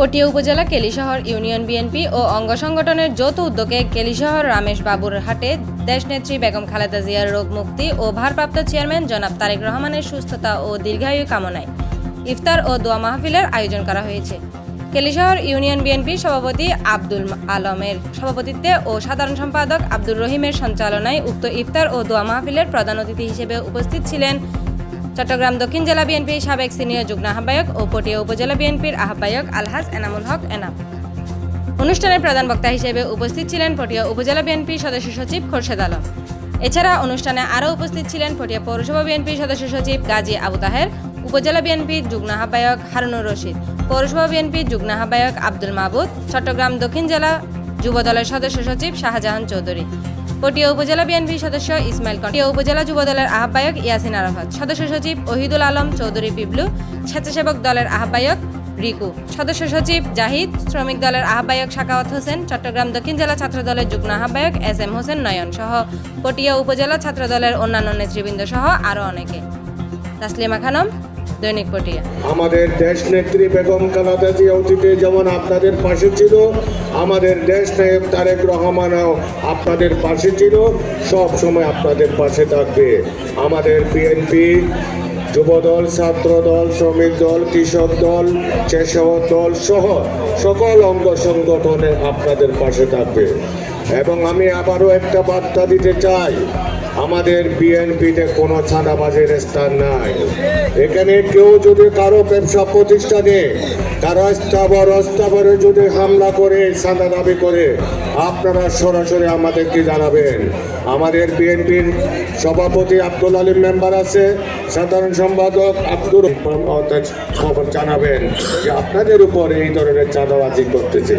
পটিয়া উপজেলা Kelishahar union BNP ও অঙ্গ সংগঠনের যৌথ উদ্যোগে কেলিশহর রামেশ বাবুর হাটে দেশনেত্রী বেগম খালেদা জিয়ার রোগ মুক্তি ও ভারপ্রাপ্ত চেয়ারম্যান জনাব তারেক রহমানের সুস্থতা ও দীর্ঘায়ু কামনায় ইফতার ও দোয়া মাহফিলের আয়োজন করা হয়েছে। কেলিশহর ইউনিয়ন বিএনপির সভাপতি আব্দুল আলমের সভাপতিত্বে ও সাধারণ সম্পাদক আব্দুর রহিমের সঞ্চালনায় উক্ত ইফতার ও দোয়া মাহফিলের প্রধান অতিথি হিসেবে উপস্থিত ছিলেন চট্টগ্রাম দক্ষিণ জেলা বিএনপির সাবেক সিনিয়র যুগ্ম আহ্বায়ক ও পটিয়া উপজেলা বিএনপির আহ্বায়ক আলহাজ এনামুল হক এনাম। অনুষ্ঠানের প্রধান বক্তা হিসেবে উপস্থিত ছিলেন পটিয়া উপজেলা বিএনপির সদস্য সচিব খোরশেদ আলম। এছাড়া অনুষ্ঠানে আরও উপস্থিত ছিলেন পটিয়া পৌরসভা বিএনপির সদস্য সচিব গাজী আবু তাহের, উপজেলা বিএনপির যুগ্ম আহ্বায়ক হারুনুর রশিদ, পৌরসভা বিএনপির যুগ্ম আহ্বায়ক আব্দুল মাহবুদ চট্টগ্রাম দক্ষিণ জেলা যুবদলের সদস্য সচিব শাহজাহান চৌধুরী। পটিয়া উপজেলা বিএনপির সদস্য ইসমাইল পটিয়া উপজেলা যুবদলের আহ্বায়ক ইয়াসিন আরাফাত। সদস্য সচিব ওহিদুল আলম চৌধুরী পিবলু। স্বেচ্ছাসেবক দলের আহ্বায়ক রিকু। সদস্য সচিব জাহিদ। শ্রমিক দলের আহ্বায়ক শাকাওয়াত হোসেন। চট্টগ্রাম দক্ষিণ জেলা ছাত্র দলের যুগ্ম আহ্বায়ক এস এম হোসেন নয়ন সহ পটিয়া উপজেলা ছাত্র দলের অন্যান্য নেতৃবৃন্দ সহ আরও অনেকে। তাসলিমা খানম দৈনিক পটিয়া। আমাদের দেশ নেত্রী বেগম খালেদা অতীতে যেমন আপনাদের পাশে ছিল, আমাদের দেশ নায়ক তারেক রহমানও আপনাদের পাশে ছিল, সব সময় আপনাদের পাশে থাকবে। আমাদের বিএনপি, যুবদল, ছাত্রদল, শ্রমিক দল, কৃষক দল স্বেচ্ছাসেবক দল সহ সকল অঙ্গ সংগঠনে আপনাদের পাশে থাকবে। এবং আমি আবারও একটা বার্তা দিতে চাই আমাদের বিএনপিতে কোনো ছাঁদাবাজের স্থান নাই। এখানে কেউ যদি কারও ব্যবসা প্রতিষ্ঠানে, কারও স্থাবর অস্থাবরে যদি হামলা করে চাঁদা দাবি করে, আপনারা সরাসরি আমাদেরকে জানাবেন। আমাদের বিএনপির সভাপতি আব্দুল আলিম মেম্বার আছে, সাধারণ সম্পাদক আব্দুল খবর জানাবেন যে আপনাদের উপর এই ধরনের চাঁদাবাজি করতেছে।